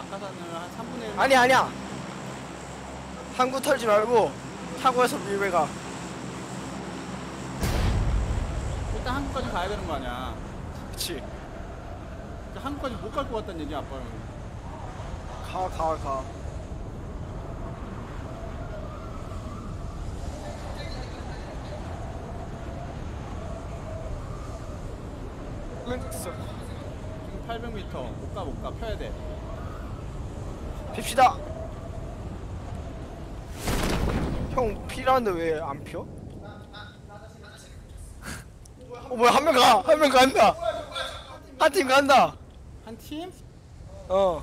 낙하산을 한 3분의 1 아니 아니야. 항구 털지 말고 타고에서 밀배가. 일단 한국까지 가야 되는 거 아니야. 그치. 그러니까 한국까지 못 갈 것 같다는 얘기야 아빠는 가 가. 가 지금 800m 못 가 못 가. 펴야 돼 핍시다 형 피라는데 왜안 펴? 어 뭐야 한 명 가! 한 명 간다! 한 팀 간다! 한 팀? 어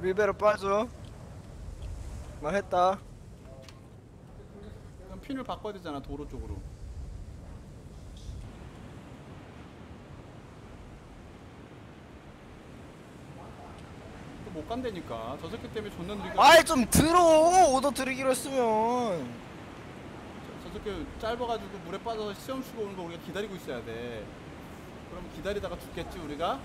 밀배로 빠져 말했다 그럼 핀을 바꿔야 되잖아 도로 쪽으로 또 못 간다니까. 저 새끼 때문에 존나 느리게 아이 좀 들어. 오더 들이기로 했으면. 저 새끼 짧아가지고 물에 빠져서 시험 치고 오는 거 우리가 기다리고 있어야 돼. 그럼 기다리다가 죽겠지 우리가?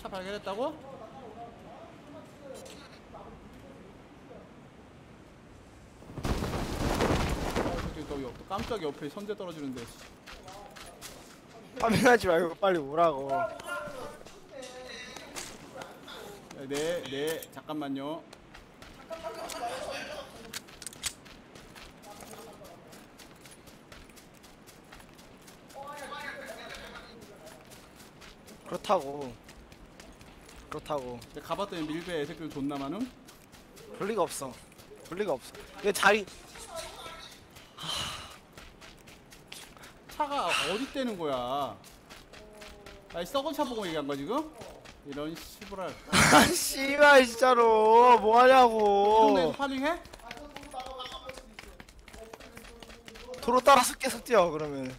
차 발견했다고? 어, 저기 또 옆- 깜짝이야 옆에 선제 떨어지는데. 화면하지 말고 빨리 오라고. 네, 네, 잠깐만요. 그렇다고. 그렇다고. 내가 가봤더니 밀배 애새끼들 존나 많음? 볼 리가 없어. 볼 리가 없어. 내 자리 차가 어디 떼는 거야? 아이 썩은 차 보고 얘기한 거 지금? 이런 씨부랄. 이아 씨발 진짜로 뭐 동네에서 파밍해? 도로 따라서 계속 뛰어 그러면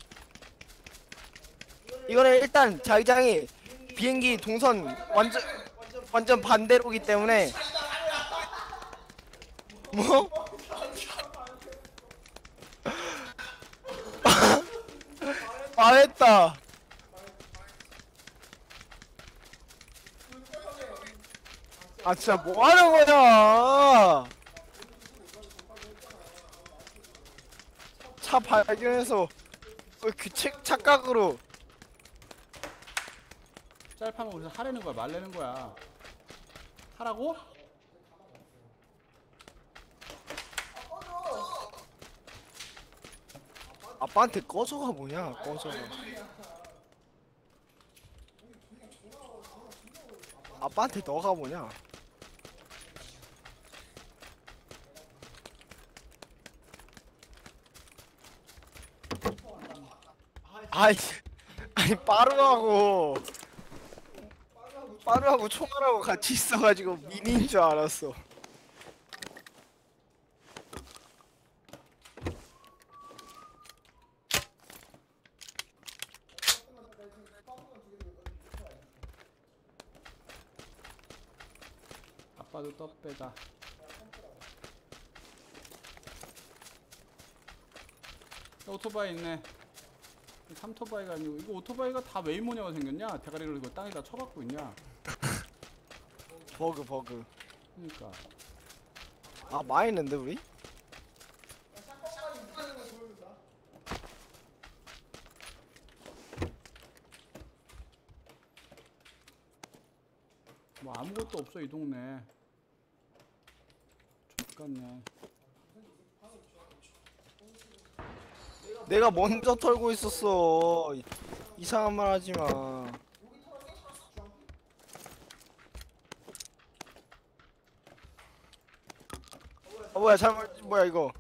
이거는 일단 자기장이 비행기 동선 완전 완전 반대로기 때문에 뭐? 망했다 아 진짜 뭐 하는 거냐 차 발견해서 왜 규칙 착각으로 짤파면 우리서 하라는 거야 말라는 거야. 하라고? 아빠한테 꺼져가 뭐냐 꺼져가. 아빠한테 너가 뭐냐. 아이 아니 빠르하고. 빠르하고 총알하고 같이 있어가지고 미니인 줄 알았어 떡배다. 오토바이 있네. 삼토바이가 아니고 이거 오토바이가 다 웨이모냐가 생겼냐? 대가리를 이거 땅에다 쳐박고 있냐? 버그 버그 그러니까 아 많이 했는데 우리? 뭐 아무것도 없어 이 동네. X같네. 내가 먼저 털고 있었어. 이- 이상한 말 하지 마. 어 뭐야 잘못 뭐야 이거?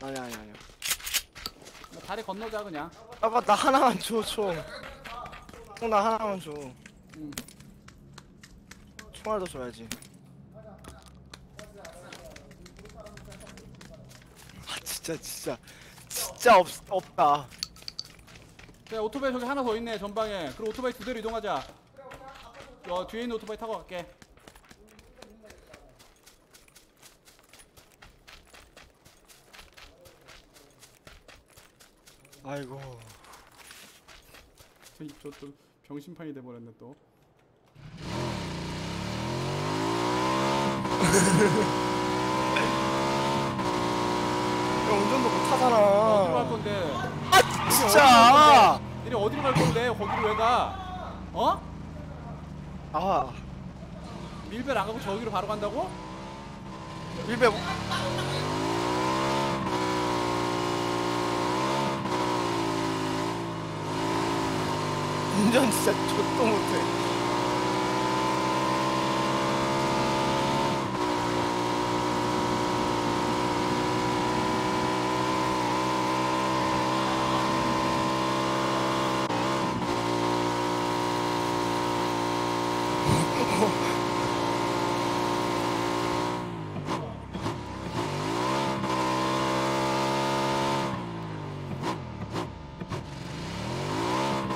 아니 아니 아니야. 뭐 다리 건너자 그냥. 아빠 나 하나만 줘 줘. 형, 나 하나만 줘. 응. 총알도 줘야지. 진짜 진짜 진짜 없, 없다. 그래 오토바이 저기 하나 더 있네 전방에. 그리고 오토바이 두 대로 이동하자. 어, 뒤에 있는 오토바이 타고 갈게. 아이고. 저또 병신판이 돼버렸네 또. 운전도 못하잖아 어디로 갈 건데? 아 진짜 니네 어디로 갈 건데? 거기로 왜 가? 어? 아 밀벨 안 가고 저기로 바로 간다고? 밀배 운전 진짜 좆도 못해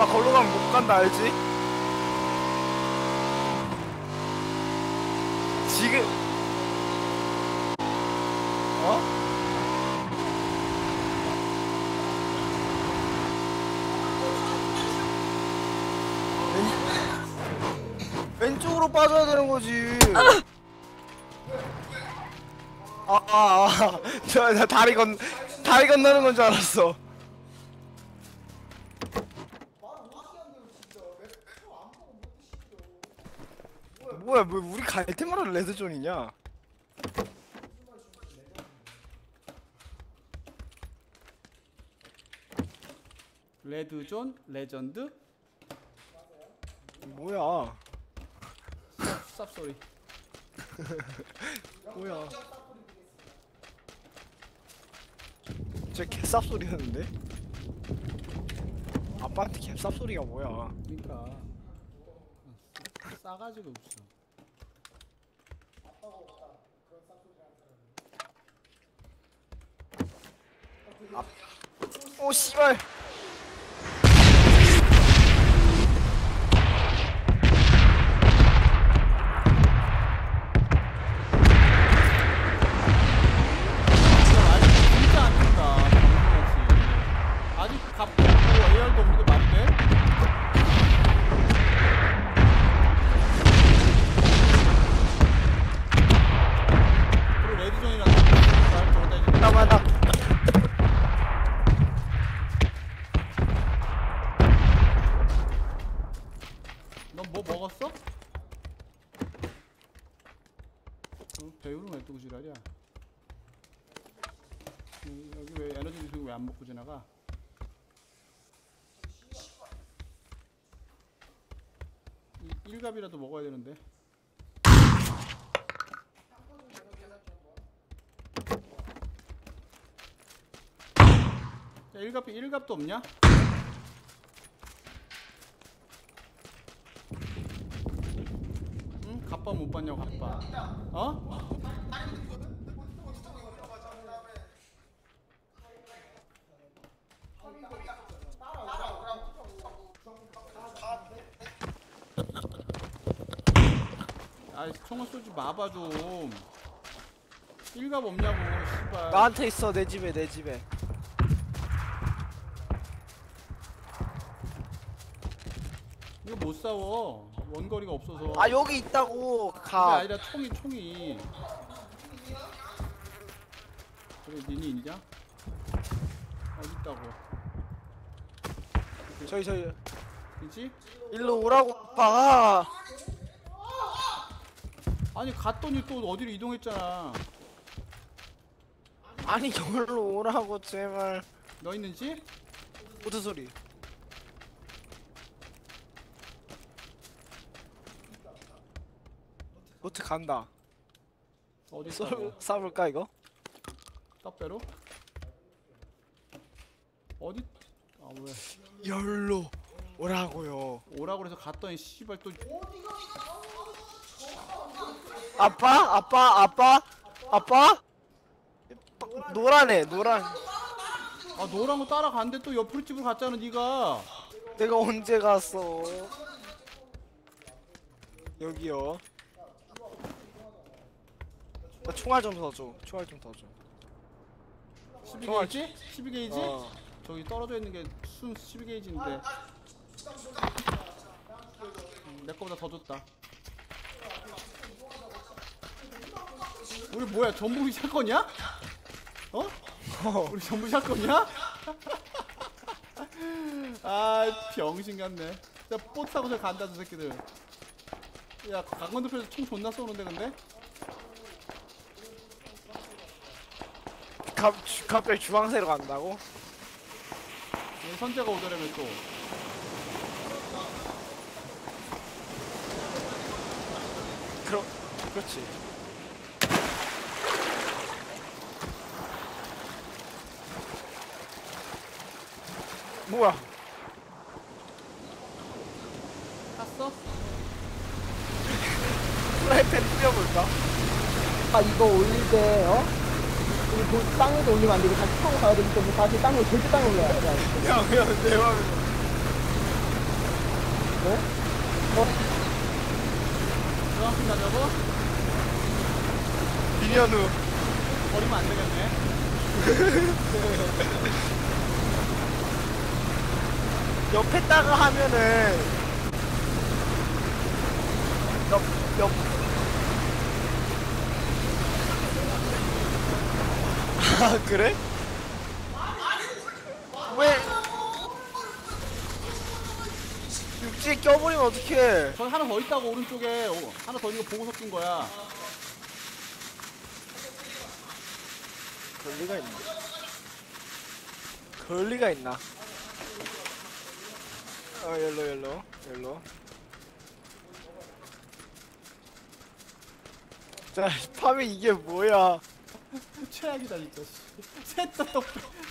나 걸로 가면 못 간다 알지? 지금 어? 왼, 왼쪽으로 빠져야 되는 거지. 아, 아, 아. 저, 나 다리 건, 다리 건너는 건 줄 알았어. 뭐야 뭐 우리 갈 때마다 레드존이냐? 레드존, 레전드, 뭐야? 쌉 소리. 뭐야? 저 개쌉 소리 하는데? 아빠한테 개쌉 소리가 뭐야? 그러니까. 싸가지가 없어. 오 씨발 진짜 아직 진짜 안 된다. 정신없이. 아직 값도 없고 AR도 없는 게 말이 돼? 그리고 레드존이라는 말 저거다 이제 나만 나 넌뭐 먹었어? 어, 배우는 왜또 지랄이야? 음, 여기 왜 에너지 드시고 왜 안 먹고 지나가? 이- 일갑이라도 먹어야 되는데. 야, 일갑 일갑도 없냐? 응? 갑바 못 봤냐고 갑바. 어? 아이 총을 쏘지 마봐 좀. 일갑 없냐고 씨발. 나한테 있어 내 집에 내 집에 이거 못 싸워. 원거리가 없어서. 아 여기 있다고 그게 가 아니라 총이 총이. 그래 니니 있냐? 어디 있다고? 저기 저기 있지? 일로 오라고 봐 아니 갔더니 또 어디로 이동했잖아. 아니 여기로 오라고 제발 너 있는지? 무슨 소리 노트 간다 어디 쏠 있다고? 쏴볼까 이거? 떡배로? 어디? 아 왜? 열로 오라고요 오라고 그래서 갔더니 씨발 또 아빠? 아빠? 아빠? 아빠? 노란애 노란 아 너랑 거 따라갔는데 또 옆으로 집으로 갔잖아 네가 내가 언제 갔어 여기요 나 총알 좀 더줘 총알 좀 더줘 12게이지? 12게이지? 어. 저기 떨어져 있는 게 순 12게이지인데 음, 내 거보다 더 좋다 우리 뭐야 전부 샷건이야? 어? 우리 전부 샷건이야? 아 병신 같네 야 보트 타고 저 간다 저 새끼들 야 강건도표에서 총 존나 쏘는데 근데? 갑, 주- 갑자기 주황새로 간다고? 얘 선재가 오더라면 또 그럼 그렇지. 뭐야? 탔어? 프라이팬 뿌려볼까? 아 이거 올릴 때 어? 이거 도- 땅에도 올리면 안 되고 다시 타고 가야 되기 때문에 다시 땅으로 절대 땅에 올려야 돼. 야, 그냥 내 맘에. 네? 어? 정확히 가자고? 미년 후. 버리면 안 되겠네 옆에다가 하면은 옆, 옆. 아, 그래? 왜? 육지에 껴버리면 어떡해. 저기 하나 더 있다고 오른쪽에 오, 하나 더 있는 거 보고 섞인 거야 그럴 리가 있나? 그럴 리가 있나? 어, 열로, 열로, 열로. 자, 파밍 이게 뭐야? 최악이다 진짜 셋다 떡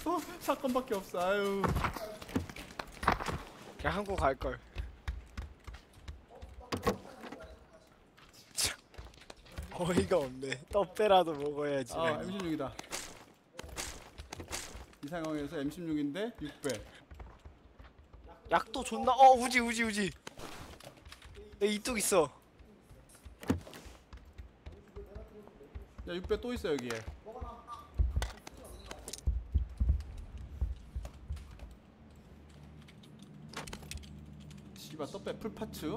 어? 사건밖에 없어 아유 그냥 한국 갈걸. 참, 어이가 없네. 떡배라도 먹어야지. 아 M16이다 이 상황에서 M16인데 6배 약도 존나, 어, 우지, 우지, 우지. 내 이뚝 있어. 야 6배 또 있어 여기에 씨발 떡배 풀파츠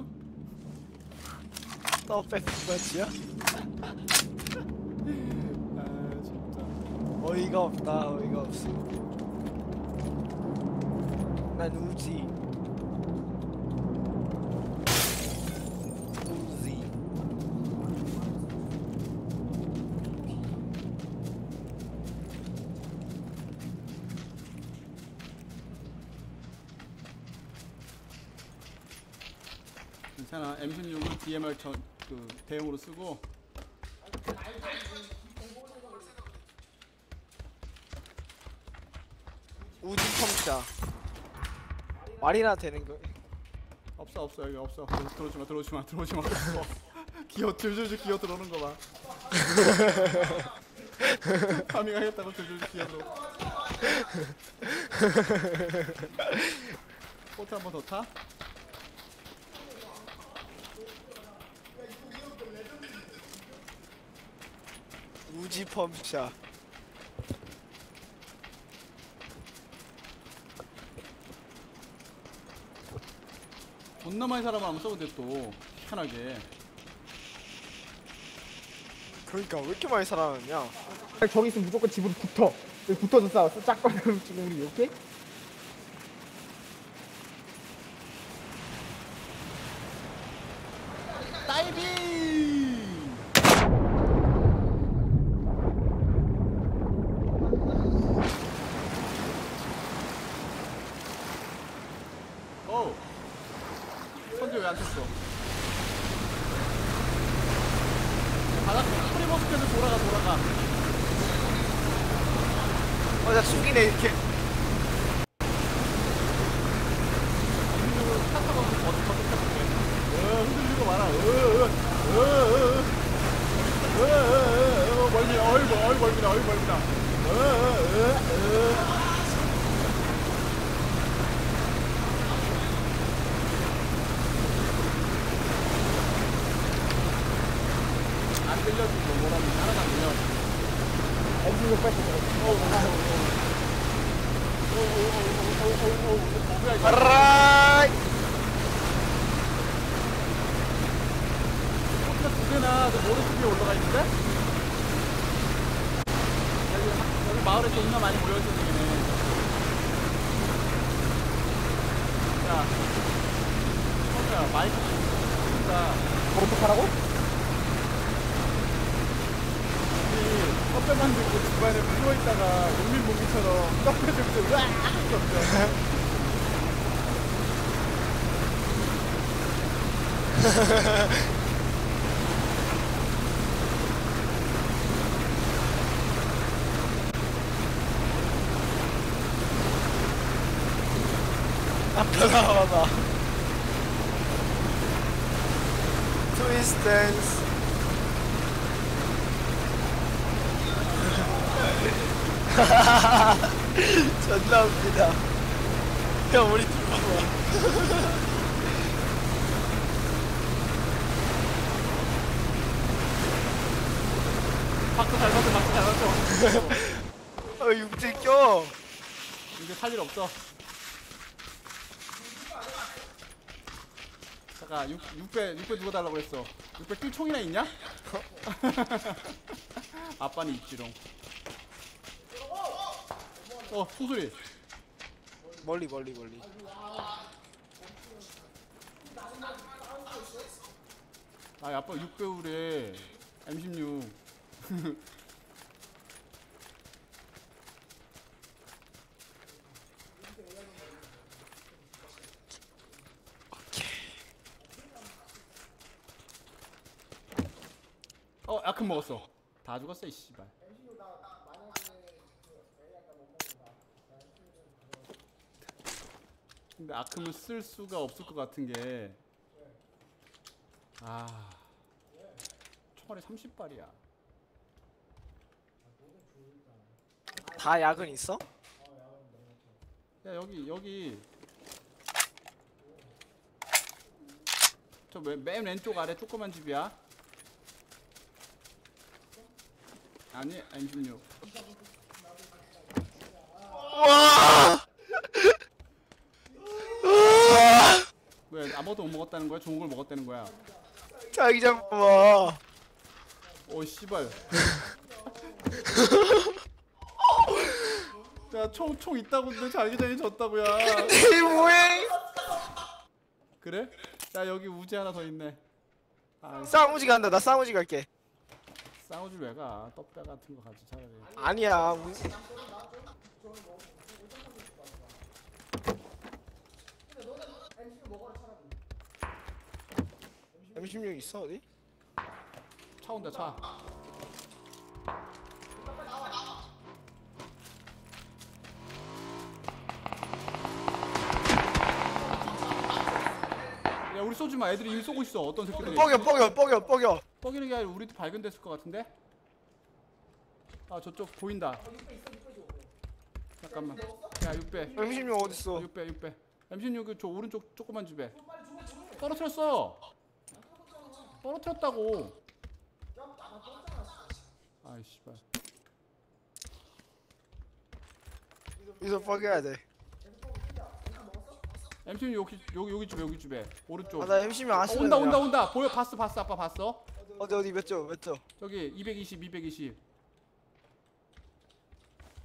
떡배 부가지야? 아 진짜 어이가 없다, 어이가 없어. 난. 우지. M16은 DMR 전, 그 대용으로 쓰고 우지 펌차. 말이나 되는 거. 없어 없어 여기 없어 들어- 들어오지 마 들어오지 마 들어오지 마 기어 줄줄줄 기어 들어오는 거봐 파밍하겠다고 줄줄줄 기어 들어 포트 한 번 더 타? 우지 펌차. 존나 많이 사람 한번 써본데 또 편하게 그러니까 왜 이렇게 많이 살아났냐? 저기 있으면 무조건 집으로 붙어. 여기 붙어서 싸워. 짝거리면 지금 우리 이렇게? 다이빙! 오! 선제 왜안 쳤어? 바닥 프리버스켓을 돌아가 돌아가 어, 나 숙이네 이렇게. 흔들고 타타가 어디 어디 타볼게 어 흔들리고 말아 어어어어어어 멀미 어이 어이 멀미다 어이 멀미다 어어어어 안 들려주고 뭐라고 하나도 안 들려 엔진을 뺐어. 어, 어, 어, 어. 오오오오오오오 뭐야 이거 아 라이 포트가 두 개나 저 모래숲 위에 올라가 있는데? 여기, 마을에 존나 많이 모여있는 얘기네 야 성우야 마이크 진짜 어떡하라고? 껍데만 들고 집안에 누워있다가 농민모기처럼 껍데 들고 으악 이러죠 앞에 나와봐. 트위스트 댄스 존나 웃기다 형 우리 둘 봐봐 박수 잘 맞죠 박수 잘 맞죠 어 육질 껴 이제 살일 없어. 잠깐 6, 6배 6배 누가 달라고 그랬어. 6배 뛸 총이나 있냐? 아빠는 있지롱. 어 총소리. 멀리 멀리 멀리 아 아빠 6배우래. M16. 어, 아큼 먹었어. 다 죽었어, 이 씨발. 근데 아큼은 쓸 수가 없을 것 같은 게, 아, 총알이 30발이야. 다 약은 있어? 야 여기 여기 저맨 왼쪽 아래 조그만 집이야. 아니 M16. 와 왜 아무것도 못 먹었다는 거야? 좋은 걸 먹었다는 거야? 자기장 봐봐 오 씨발. 야총 총 있다고 근데 자기장이 졌다고야. 이 뭐해 그래? 야 여기 우지 하나 더 있네. 아 싸우지 간다 나 싸우지 갈게 싸우지 왜 가? 떡배 같은 거 가지 차라리. 아니야 우- M16 있어 어디? 차 온다 차. 야 우리 쏘지 마. 애들이 이미 쏘고 있어. 어떤 새끼들이. 뻐겨 뻐겨 뻐겨 뻐겨 뻐기는 게 아니라 우리도 발견됐을 것 같은데? 아 저쪽 보인다. 잠깐만. 야 6배. M16 어딨어 6배 6배. M16 저 오른쪽 조그만 집에. 떨어뜨렸어. 떨어뜨렸다고. 아이 씨발. 여기서 뻐겨야 돼 MT는 여기 여기 여기 집에 여기 집에 오른쪽. 아나 M16 안 어, 온다 온다 온다. 보여 봤어 봤어 아빠 봤어. 어디 어디 몇 점 몇 점 저기 220 220.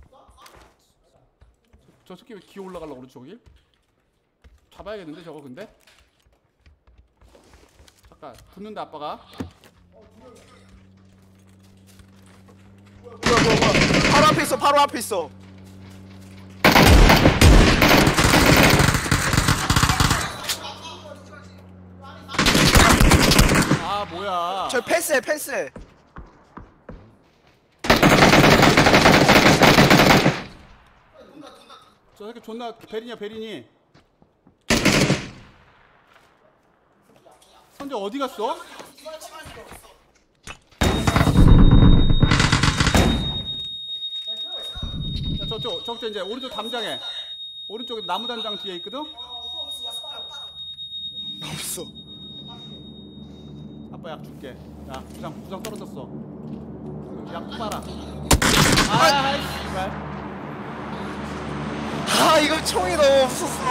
저, 저 새끼 왜 기어 올라가려고 그러지 저길? 잡아야겠는데 저거 근데? 잠깐 붙는다 아빠가. 뭐야 뭐야 뭐야 바로 앞에 있어 바로 앞에 있어 아 뭐야? 저 패스해 패스해 저 새끼 존나 베린이야 베 선재 어디 갔어? 야 저쪽 저쪽 이제 오른쪽 담장에 오른쪽에 나무 단장 뒤에 있거든. 없어 아빠 약 줄게. 야 부상 부상 떨어졌어. 약 빨아. 아 씨발. 아 이거 총이 너무 없었어